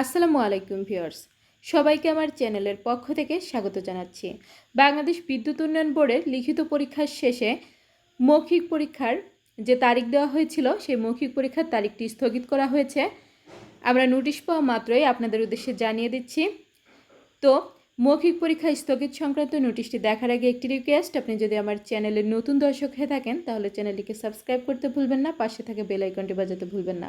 আসসালামু আলাইকুম ভিউয়ার্স। সবাইকে আমার চ্যানেলের পক্ষ থেকে স্বাগত জানাচ্ছি। বাংলাদেশ বিদ্যুৎ উন্নয়ন বোর্ডের লিখিত পরীক্ষার শেষে মৌখিক পরীক্ষার যে তারিখ দেওয়া হয়েছিল, সেই মৌখিক পরীক্ষার তারিখটি স্থগিত করা হয়েছে। আমরা নোটিশ পাওয়া মাত্রই আপনাদের উদ্দেশ্যে জানিয়ে দিচ্ছি। তো, মৌখিক পরীক্ষা স্থগিত সংক্রান্ত নোটিশটি দেখার আগে একটি রিকোয়েস্ট আপনি যদি আমার চ্যানেলের নতুন দর্শক হয়ে থাকেন, তাহলে চ্যানেলটিকে সাবস্ক্রাইব করতে ভুলবেন না, পাশে থাকে বেল আইকনটি বাজাতে ভুলবেন না।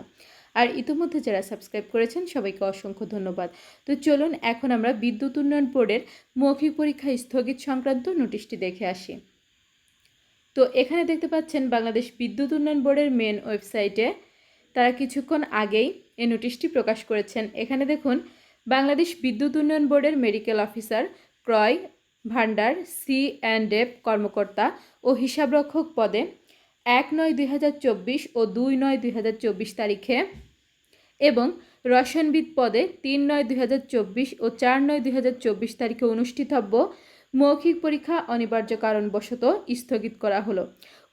আর ইতিমধ্যে যারা সাবস্ক্রাইব করেছেন, সবাইকে অসংখ্য ধন্যবাদ। তো চলুন এখন আমরা বিদ্যুৎ উন্নয়ন বোর্ডের মৌখিক পরীক্ষা স্থগিত সংক্রান্ত নোটিশটি দেখে আসি। তো এখানে দেখতে পাচ্ছেন, বাংলাদেশ বিদ্যুৎ উন্নয়ন বোর্ডের মেন ওয়েবসাইটে তারা কিছুক্ষণ আগেই এই নোটিশটি প্রকাশ করেছেন। এখানে দেখুন, বাংলাদেশ বিদ্যুৎ উন্নয়ন বোর্ডের মেডিকেল অফিসার ক্রয় ভান্ডার সি অ্যান্ড এফ কর্মকর্তা ও হিসাবরক্ষক পদে এক নয় দুই ও দুই নয় দুই তারিখে এবং রসায়নবিদ পদে তিন নয় দুই ও চার নয় দুই তারিখে অনুষ্ঠিতব্য মৌখিক পরীক্ষা অনিবার্য কারণবশত স্থগিত করা হলো।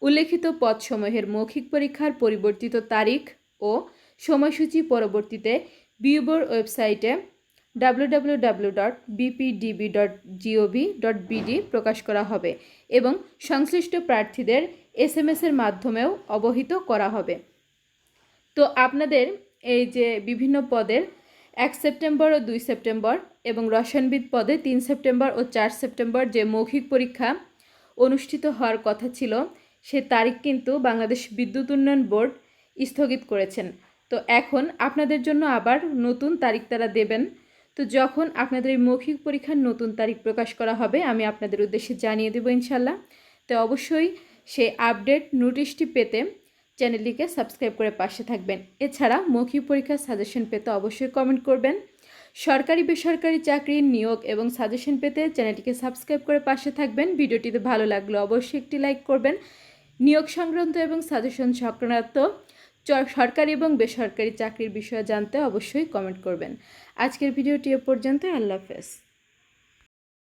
উল্লেখিত পদসমূহের মৌখিক পরীক্ষার পরিবর্তিত তারিখ ও সময়সূচি পরবর্তীতে বিউবোর ওয়েবসাইটে বিডি প্রকাশ করা হবে এবং সংশ্লিষ্ট প্রার্থীদের এস এম এর মাধ্যমেও অবহিত করা হবে। তো আপনাদের এই যে বিভিন্ন পদের, এক সেপ্টেম্বর ও দুই সেপ্টেম্বর এবং রসায়নবিদ পদে তিন সেপ্টেম্বর ও চার সেপ্টেম্বর যে মৌখিক পরীক্ষা অনুষ্ঠিত হওয়ার কথা ছিল, সে তারিখ কিন্তু বাংলাদেশ বিদ্যুৎ উন্নয়ন বোর্ড স্থগিত করেছেন। তো এখন আপনাদের জন্য আবার নতুন তারিখ তারা দেবেন। তো যখন আপনাদের এই মৌখিক পরীক্ষার নতুন তারিখ প্রকাশ করা হবে, আমি আপনাদের উদ্দেশ্যে জানিয়ে দেবো ইনশাল্লাহ তো অবশ্যই সেই আপডেট নোটিশটি পেতে চ্যানেলটিকে সাবস্ক্রাইব করে পাশে থাকবেন। এছাড়া মৌখিক পরীক্ষার সাজেশন পেতে অবশ্যই কমেন্ট করবেন। সরকারি বেসরকারি চাকরির নিয়োগ এবং সাজেশন পেতে চ্যানেলটিকে সাবস্ক্রাইব করে পাশে থাকবেন। ভিডিওটিতে ভালো লাগলে অবশ্যই একটি লাইক করবেন। নিয়োগ সংক্রান্ত এবং সাজেশন সংক্রান্ত সরকারি এবং বেসরকারি চাকরির বিষয়ে জানতে অবশ্যই কমেন্ট করবেন। আজকের ভিডিওটি এ পর্যন্ত আল্লাহ হাফেজ।